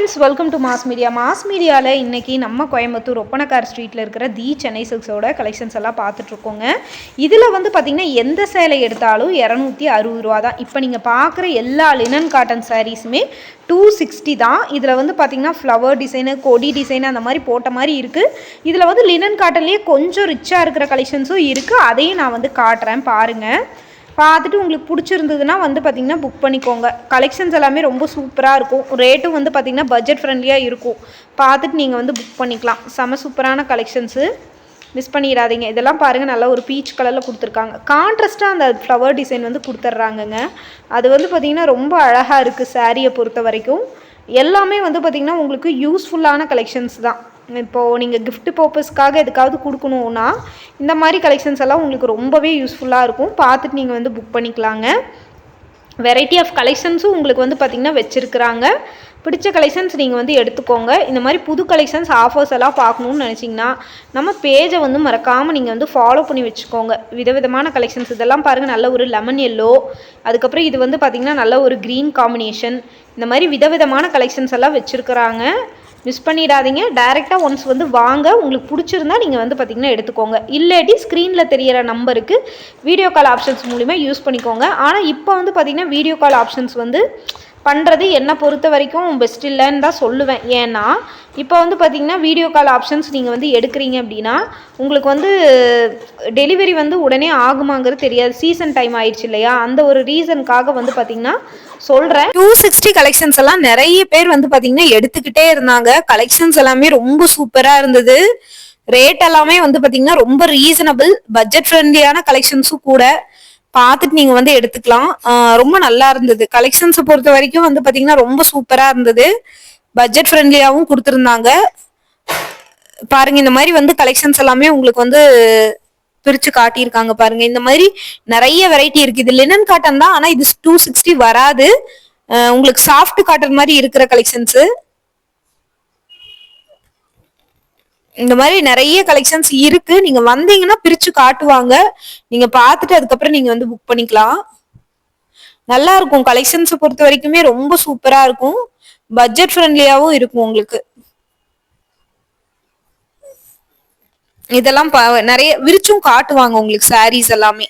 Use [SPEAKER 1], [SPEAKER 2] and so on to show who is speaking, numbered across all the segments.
[SPEAKER 1] Friends welcome to Mass Media Mass மீடியாவில் இன்றைக்கி நம்ம கோயம்புத்தூர் ஒப்பனக்கார் ஸ்ட்ரீட்டில் இருக்கிற தி சென்னை சில்க்ஸோட கலெக்ஷன்ஸ் எல்லாம் பார்த்துட்ருக்கோங்க. இதில் வந்து பார்த்திங்கன்னா எந்த சேலை எடுத்தாலும் இரநூத்தி அறுபது ரூபா தான். இப்போ நீங்கள் பார்க்குற எல்லா லினன் காட்டன் சாரீஸுமே டூ சிக்ஸ்டி தான். இதில் வந்து பார்த்திங்கன்னா ஃப்ளவர் டிசைனு கொடி டிசைனு அந்த மாதிரி போட்ட மாதிரி இருக்குது இதில் வந்து லினன் காட்டன்லேயே கொஞ்சம் ரிச்சாக இருக்கிற கலெக்ஷன்ஸும் இருக்குது அதையும் நான் வந்து காட்டுறேன். பாருங்கள் பார்த்துட்டு உங்களுக்கு பிடிச்சிருந்ததுன்னா வந்து பார்த்திங்கன்னா புக் பண்ணிக்கோங்க. கலெக்ஷன்ஸ் எல்லாமே ரொம்ப சூப்பராக இருக்கும். ரேட்டும் வந்து பார்த்திங்கன்னா பட்ஜெட் ஃப்ரெண்ட்லியாக இருக்கும். பார்த்துட்டு நீங்கள் வந்து புக் பண்ணிக்கலாம். செம சூப்பரான கலெக்ஷன்ஸு மிஸ் பண்ணிடாதீங்க. இதெல்லாம் பாருங்கள் நல்லா ஒரு பீச் கலரில் கொடுத்துருக்காங்க. கான்ட்ராஸ்ட்டாக அந்த ஃப்ளவர் டிசைன் வந்து கொடுத்துட்றாங்கங்க அது வந்து பார்த்திங்கன்னா ரொம்ப அழகாக இருக்குது சாரியை பொறுத்த வரைக்கும். எல்லாமே வந்து பார்த்திங்கன்னா உங்களுக்கு யூஸ்ஃபுல்லான கலெக்ஷன்ஸ் தான். இப்போது நீங்கள் கிஃப்ட் பர்பஸ்க்காக எதுக்காவது கொடுக்கணுன்னா இந்த மாதிரி கலெக்ஷன்ஸ் எல்லாம் உங்களுக்கு ரொம்பவே யூஸ்ஃபுல்லாக இருக்கும். பார்த்துட்டு நீங்கள் வந்து புக் பண்ணிக்கலாங்க. வெரைட்டி ஆஃப் கலெக்ஷன்ஸும் உங்களுக்கு வந்து பார்த்திங்கன்னா வச்சுருக்குறாங்க. பிடிச்ச கலெக்ஷன்ஸ் நீங்கள் வந்து எடுத்துக்கோங்க. இந்த மாதிரி புது கலெக்ஷன்ஸ் ஆஃபர்ஸ் எல்லாம் பார்க்கணுன்னு நினச்சிங்கன்னா நம்ம பேஜை வந்து மறக்காமல் நீங்கள் வந்து ஃபாலோ பண்ணி வச்சுக்கோங்க. விதவிதமான கலெக்ஷன்ஸ் இதெல்லாம் பாருங்கள் நல்ல ஒரு லெமன் எல்லோ அதுக்கப்புறம் இது வந்து பார்த்திங்கன்னா நல்ல ஒரு க்ரீன் காம்பினேஷன் இந்த மாதிரி விதவிதமான கலெக்ஷன்ஸ் எல்லாம் வச்சுருக்குறாங்க. மிஸ் பண்ணிடாதீங்க. டைரெக்டாக ஒன்ஸ் வந்து வாங்க. உங்களுக்கு பிடிச்சிருந்தா நீங்கள் வந்து பார்த்திங்கன்னா எடுத்துக்கோங்க. இல்லாட்டி ஸ்க்ரீனில் தெரியிற நம்பருக்கு வீடியோ கால் ஆப்ஷன்ஸ் மூலிமா யூஸ் பண்ணிக்கோங்க. ஆனால் இப்போ வந்து பார்த்திங்கன்னா வீடியோ கால் ஆப்ஷன்ஸ் வந்து பண்ணுறது என்னை பொறுத்த வரைக்கும் பெஸ்ட் இல்லைன்னு தான் சொல்லுவேன். ஏன்னா இப்போ வந்து பார்த்திங்கன்னா வீடியோ கால் ஆப்ஷன்ஸ் நீங்கள் வந்து எடுக்கிறீங்க அப்படின்னா உங்களுக்கு வந்து டெலிவரி வந்து உடனே ஆகுமாங்கிறது தெரியாது. சீசன் டைம் ஆயிடுச்சு இல்லையா? அந்த ஒரு ரீசனுக்காக வந்து பார்த்திங்கன்னா சொல்கிறேன் டூ சிக்ஸ்டி கலெக்ஷன்ஸ் எல்லாம் நிறைய பேர் வந்து பார்த்திங்கன்னா எடுத்துக்கிட்டே இருந்தாங்க. கலெக்ஷன்ஸ் எல்லாமே ரொம்ப சூப்பராக இருந்தது. ரேட் எல்லாமே வந்து பாத்தீங்கன்னா ரொம்ப ரீசனபிள் பட்ஜெட் ஃப்ரெண்ட்லியான கலெக்ஷன்ஸும் கூட பார்த்துட்டு நீங்க வந்து எடுத்துக்கலாம். ரொம்ப நல்லா இருந்தது. கலெக்ஷன்ஸை பொறுத்த வரைக்கும் வந்து பாத்தீங்கன்னா ரொம்ப சூப்பரா இருந்தது. பட்ஜெட் ஃப்ரெண்ட்லியாகவும் கொடுத்துருந்தாங்க. பாருங்க இந்த மாதிரி வந்து கலெக்ஷன்ஸ் எல்லாமே உங்களுக்கு வந்து பிரிச்சு காட்டியிருக்காங்க பாருங்க. இந்த மாதிரி நிறைய வெரைட்டி இருக்கு இது லினன் காட்டன் தான் ஆனா இது டூ சிக்ஸ்டி வராது. உங்களுக்கு சாஃப்ட் காட்டன் மாதிரி இருக்கிற கலெக்ஷன்ஸ் இந்த மாதிரி நிறைய கலெக்ஷன்ஸ் இருக்கு. நீங்க வந்தீங்கன்னா பிரிச்சு காட்டுவாங்க. நீங்க பார்த்துட்டு அதுக்கப்புறம் நீங்க வந்து புக் பண்ணிக்கலாம். நல்லா இருக்கும். கலெக்ஷன்ஸை பொறுத்த வரைக்குமே ரொம்ப சூப்பரா இருக்கும். பட்ஜெட் ஃப்ரெண்ட்லியாவும் இருக்கும் உங்களுக்கு. இதெல்லாம் நிறைய விரிச்சும் காட்டுவாங்க உங்களுக்கு சாரீஸ் எல்லாமே.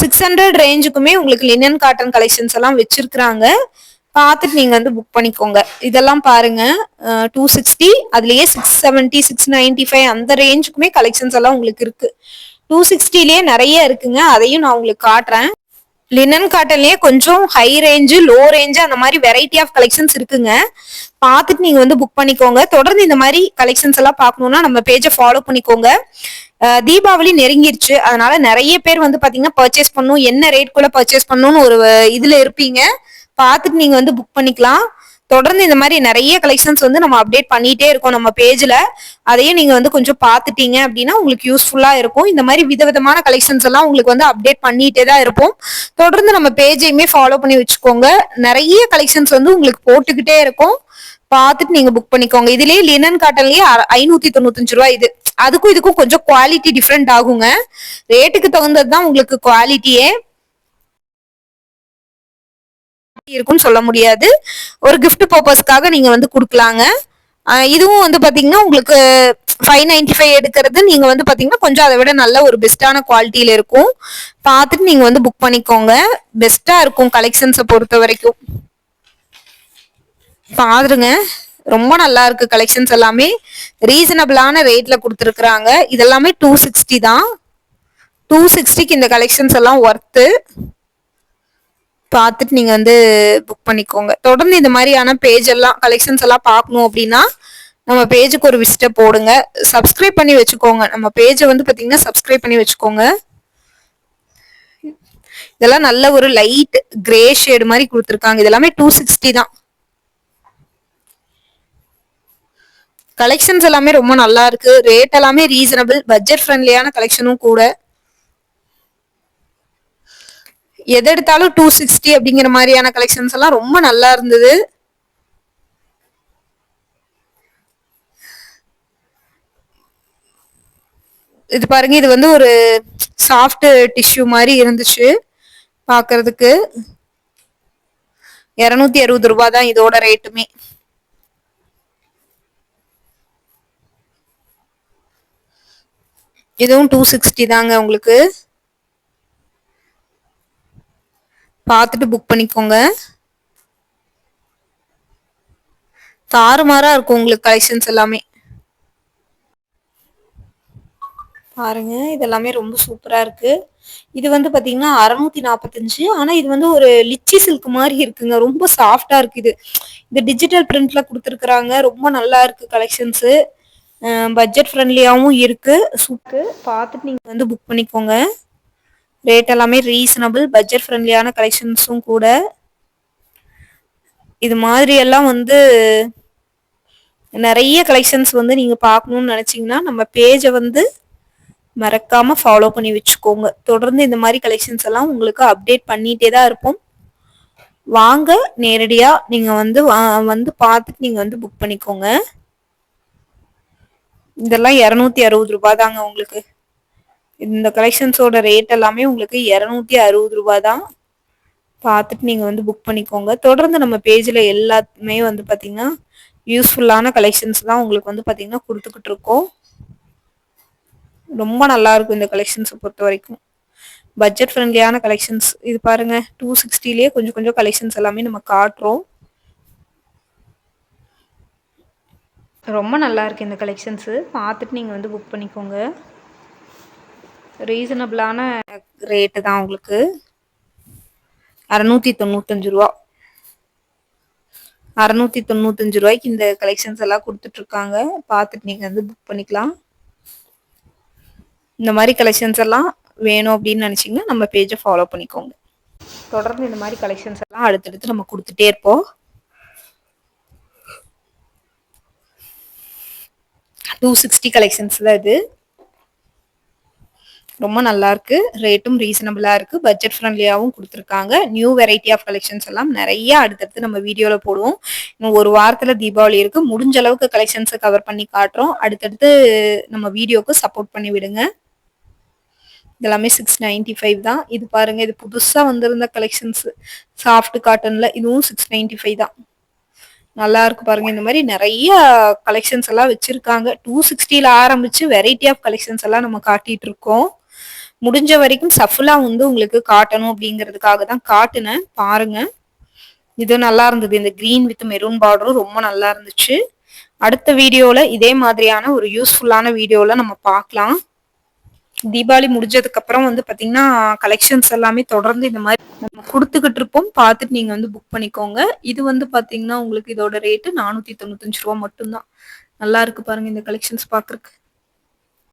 [SPEAKER 1] சிக்ஸ் ஹண்ட்ரட் ரேஞ்சுக்குமே உங்களுக்கு லினன் காட்டன் கலெக்ஷன்ஸ் எல்லாம் வச்சிருக்கிறாங்க. பார்த்துட்டு நீங்கள் வந்து புக் பண்ணிக்கோங்க. இதெல்லாம் பாருங்க. டூ சிக்ஸ்டி அதுலயே six seventy six ninety five அந்த ரேஞ்சுக்குமே கலெக்ஷன்ஸ் எல்லாம் உங்களுக்கு இருக்கு. டூ சிக்ஸ்டிலேயே நிறைய இருக்குங்க. அதையும் நான் உங்களுக்கு காட்டுறேன். லினன் காட்டன்லயே கொஞ்சம் ஹை ரேஞ்சு லோ ரேஞ்சு அந்த மாதிரி வெரைட்டி ஆஃப் கலெக்ஷன்ஸ் இருக்குங்க. பார்த்துட்டு நீங்க வந்து புக் பண்ணிக்கோங்க. தொடர்ந்து இந்த மாதிரி கலெக்ஷன்ஸ் எல்லாம் பார்க்கணும்னா நம்ம பேஜை ஃபாலோ பண்ணிக்கோங்க. தீபாவளி நெருங்கிருச்சு. அதனால நிறைய பேர் வந்து பாத்தீங்கன்னா பர்ச்சேஸ் பண்ணும் என்ன ரேட் குள்ள பர்ச்சேஸ் பண்ணணும்னு ஒரு இதுல இருப்பீங்க. பார்த்துட்டு நீங்க வந்து புக் பண்ணிக்கலாம். தொடர்ந்து இந்த மாதிரி நிறைய கலெக்ஷன்ஸ் வந்து நம்ம அப்டேட் பண்ணிட்டே இருக்கோம் நம்ம பேஜ்ல அதையும் நீங்க வந்து கொஞ்சம் பார்த்துட்டீங்க அப்படின்னா உங்களுக்கு யூஸ்ஃபுல்லா இருக்கும். இந்த மாதிரி விதவிதமான கலெக்ஷன்ஸ் எல்லாம் உங்களுக்கு வந்து அப்டேட் பண்ணிட்டே தான் இருப்போம். தொடர்ந்து நம்ம பேஜையுமே ஃபாலோ பண்ணி வச்சுக்கோங்க. நிறைய கலெக்ஷன்ஸ் வந்து உங்களுக்கு போட்டுக்கிட்டே இருக்கும். பார்த்துட்டு நீங்க புக் பண்ணிக்கோங்க. இதுலயே லினன் காட்டன்லயே ஐநூத்தி தொண்ணூத்தஞ்சு ரூபாய் இது. அதுக்கும் இதுக்கும் கொஞ்சம் குவாலிட்டி டிஃப்ரெண்ட் ஆகுங்க. ரேட்டுக்கு தகுந்தது தான் உங்களுக்கு குவாலிட்டியே இருக்கும்னு சொல்ல முடியாது. ஒரு கிஃப்ட் பர்பஸ்க்காக நீங்க வந்து கொடுக்கலாங்க. இதுவும் வந்து பாத்தீங்கன்னா உங்களுக்கு ஃபைவ் நைன்டி ஃபைவ் எடுக்கிறது நீங்க வந்து பாத்தீங்கன்னா கொஞ்சம் அதை விட நல்ல ஒரு பெஸ்டான குவாலிட்டியில இருக்கும். பார்த்துட்டு நீங்க வந்து புக் பண்ணிக்கோங்க. பெஸ்டா இருக்கும் கலெக்ஷன்ஸை பொறுத்த வரைக்கும். பாருங்க ரொம்ப நல்லா இருக்கு கலெக்ஷன்ஸ் எல்லாமே. ரீசனபிளான ரேட்ல கொடுத்துருக்குறாங்க. இதெல்லாமே டூ சிக்ஸ்டி தான். டூ சிக்ஸ்டிக்கு இந்த கலெக்ஷன்ஸ் எல்லாம் ஒர்த்து பார்த்துட்டு நீங்கள் வந்து புக் பண்ணிக்கோங்க. தொடர்ந்து இந்த மாதிரியான பேஜ் எல்லாம் கலெக்ஷன்ஸ் எல்லாம் பார்க்கணும் அப்படின்னா நம்ம பேஜுக்கு ஒரு விசிட்டை போடுங்க. சப்ஸ்கிரைப் பண்ணி வச்சுக்கோங்க. நம்ம பேஜை வந்து பார்த்தீங்கன்னா சப்ஸ்கிரைப் பண்ணி வச்சுக்கோங்க. இதெல்லாம் நல்ல ஒரு லைட் கிரே ஷேடு மாதிரி கொடுத்துருக்காங்க. இதெல்லாமே டூ சிக்ஸ்டி தான். கலெக்ஷன்ஸ் எல்லாமே ரொம்ப நல்லா இருக்கு. ரேட் எல்லாமே ரீசனபிள் பட்ஜெட் ஃப்ரெண்ட்லியான கலெக்ஷனும் கூட. எது எடுத்தாலும் டூ சிக்ஸ்டி அப்படிங்கிற மாதிரியான கலெக்ஷன்ஸ் எல்லாம் ரொம்ப நல்லா இருந்தது. இது பாருங்க இது வந்து ஒரு சாஃப்ட் டிஷ்யூ மாதிரி இருந்துச்சு பாக்குறதுக்கு. இரநூத்தி அறுபது ரூபாய் தான் இதோட ரேட்டுமே இதுவும் டூ சிக்ஸ்டி தாங்க உங்களுக்கு. பார்த்துட்டு புக் பண்ணிக்கோங்க. தாறுமாறா இருக்கும் உங்களுக்கு கலெக்ஷன்ஸ் எல்லாமே. பாருங்க இதெல்லாமே ரொம்ப சூப்பரா இருக்கு. இது வந்து பாத்தீங்கன்னா அறுநூத்தி நாற்பத்தஞ்சு ஆனா இது வந்து ஒரு லிச்சி சில்க் மாதிரி இருக்குங்க. ரொம்ப சாஃப்டா இருக்கு இது. இந்த டிஜிட்டல் பிரிண்ட்ல கொடுத்துருக்குறாங்க. ரொம்ப நல்லா இருக்கு கலெக்ஷன்ஸ் பட்ஜெட் ஃப்ரெண்ட்லியாகவும் இருக்கு. சூப்பு பார்த்துட்டு நீங்க வந்து புக் பண்ணிக்கோங்க. ரேட் எல்லாமே ரீசனபிள் பட்ஜெட் ஃப்ரெண்ட்லியான கலெக்ஷன்ஸும் கூட. இது மாதிரி எல்லாம் வந்து நிறைய கலெக்ஷன்ஸ் வந்து நீங்கள் பார்க்கணும்னு நினச்சிங்கன்னா நம்ம பேஜை வந்து மறக்காமல் ஃபாலோ பண்ணி வச்சுக்கோங்க. தொடர்ந்து இந்த மாதிரி கலெக்ஷன்ஸ் எல்லாம் உங்களுக்கு அப்டேட் பண்ணிகிட்டே தான் இருப்போம். வாங்க நேரடியாக நீங்கள் வந்து வந்து பார்த்துட்டு நீங்கள் வந்து புக் பண்ணிக்கோங்க. இதெல்லாம் இரநூத்தி அறுபது ரூபாய் தாங்க உங்களுக்கு. இந்த கலெக்ஷன்ஸோட ரேட் எல்லாமே உங்களுக்கு இரநூத்தி அறுபது ரூபா தான் பார்த்துட்டு நீங்கள் வந்து புக் பண்ணிக்கோங்க. தொடர்ந்து நம்ம பேஜில் எல்லாத்துமே வந்து பார்த்தீங்கன்னா யூஸ்ஃபுல்லான கலெக்ஷன்ஸ் தான் உங்களுக்கு வந்து பார்த்தீங்கன்னா கொடுத்துக்கிட்டு இருக்கோம். ரொம்ப நல்லாயிருக்கும் இந்த கலெக்ஷன்ஸை பொறுத்த வரைக்கும். பட்ஜெட் ஃப்ரெண்ட்லியான கலெக்ஷன்ஸ் இது பாருங்க டூ சிக்ஸ்டிலேயே கொஞ்சம் கொஞ்சம் கலெக்ஷன்ஸ் எல்லாமே நம்ம காட்டுறோம். ரொம்ப நல்லா இருக்கு இந்த கலெக்ஷன்ஸு பார்த்துட்டு நீங்கள் வந்து புக் பண்ணிக்கோங்க. ரீசனபிளான ரேட்டு தான் உங்களுக்கு. அறநூற்றி தொண்ணூத்தஞ்சு ரூபா. அறநூற்றி தொண்ணூத்தஞ்சு ரூபாய்க்கு இந்த கலெக்ஷன்ஸ் எல்லாம் கொடுத்துட்ருக்காங்க. பார்த்துட்டு நீங்கள் வந்து புக் பண்ணிக்கலாம். இந்த மாதிரி கலெக்ஷன்ஸ் எல்லாம் வேணும் அப்படின்னு நினச்சிங்கன்னா நம்ம பேஜை ஃபாலோ பண்ணிக்கோங்க. தொடர்ந்து இந்த மாதிரி கலெக்ஷன்ஸ் எல்லாம் அடுத்தடுத்து நம்ம கொடுத்துட்டே இருப்போம். டூ சிக்ஸ்டி கலெக்ஷன்ஸில் இது. ரொம்ப நல்லா இருக்கு ரேட்டும் ரீசனபிளா இருக்கு. பட்ஜெட் ஃப்ரெண்ட்லியாகவும் கொடுத்துருக்காங்க. நியூ வெரைட்டி ஆஃப் கலெக்ஷன்ஸ் எல்லாம் நிறைய அடுத்தடுத்து நம்ம வீடியோல போடுவோம். இன்னும் ஒரு வாரத்துல தீபாவளி இருக்கு. முடிஞ்ச அளவுக்கு கலெக்ஷன்ஸை கவர் பண்ணி காட்டுறோம். அடுத்தடுத்து நம்ம வீடியோக்கு சப்போர்ட் பண்ணி விடுங்க. இதெல்லாமே சிக்ஸ் நைன்டி ஃபைவ் தான். இது பாருங்க இது புதுசா வந்திருந்த கலெக்ஷன்ஸ் சாஃப்ட் காட்டன்ல இதுவும் சிக்ஸ் நைன்டி ஃபைவ் தான். நல்லா இருக்கு பாருங்க. இந்த மாதிரி நிறைய கலெக்ஷன்ஸ் எல்லாம் வச்சிருக்காங்க. டூ சிக்ஸ்டியில் ஆரம்பிச்சு வெரைட்டி ஆஃப் கலெக்ஷன்ஸ் எல்லாம் நம்ம காட்டிட்டு இருக்கோம். முடிஞ்ச வரைக்கும் சஃபுல்லா வந்து உங்களுக்கு காட்டணும் அப்படிங்கிறதுக்காக தான் காட்டுனேன். பாருங்க. இது நல்லா இருந்தது. இந்த கிரீன் வித் மெரூன் பார்டரும் ரொம்ப நல்லா இருந்துச்சு. அடுத்த வீடியோல இதே மாதிரியான ஒரு யூஸ்ஃபுல்லான வீடியோல நம்ம பார்க்கலாம். தீபாவளி முடிஞ்சதுக்கு அப்புறம் வந்து பாத்தீங்கன்னா கலெக்ஷன்ஸ் எல்லாமே தொடர்ந்து இந்த மாதிரி நம்ம கொடுத்துக்கிட்டு இருப்போம். பார்த்துட்டு நீங்க வந்து புக் பண்ணிக்கோங்க. இது வந்து பாத்தீங்கன்னா உங்களுக்கு இதோட ரேட்டு நானூத்தி தொண்ணூத்தஞ்சு ரூபா மட்டும்தான். நல்லா இருக்கு பாருங்க இந்த கலெக்ஷன்ஸ் பாக்குறதுக்கு